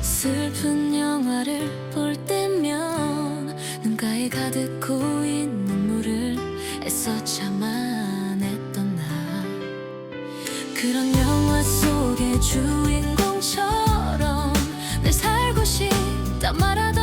슬픈 영화를 볼 때면 눈가에 가득 고인 눈물을 애써 참아냈던 나. 그런 영화 속의 주인 Tamara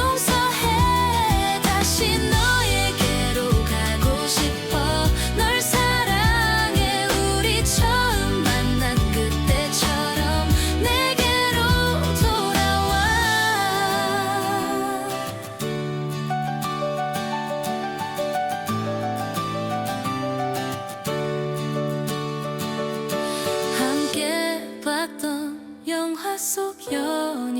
용서해. 다시 너에게로 가고 싶어. 널 사랑해. 우리 처음 만난 그때처럼 내게로 돌아와. 함께 봤던 영화 속 연이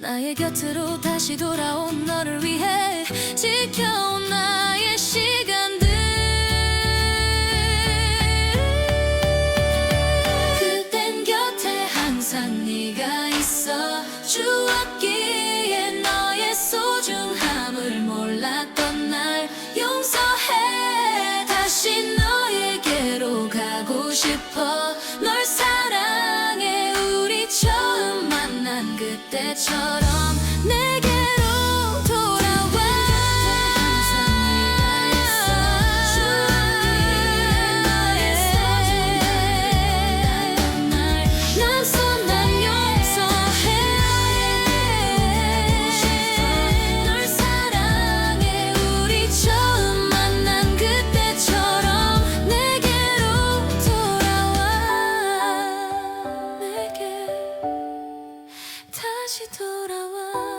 나의 곁으로 다시 돌아온 너를 위해 지켜온 나의 시간들. 그땐 곁에 항상 shut. 啊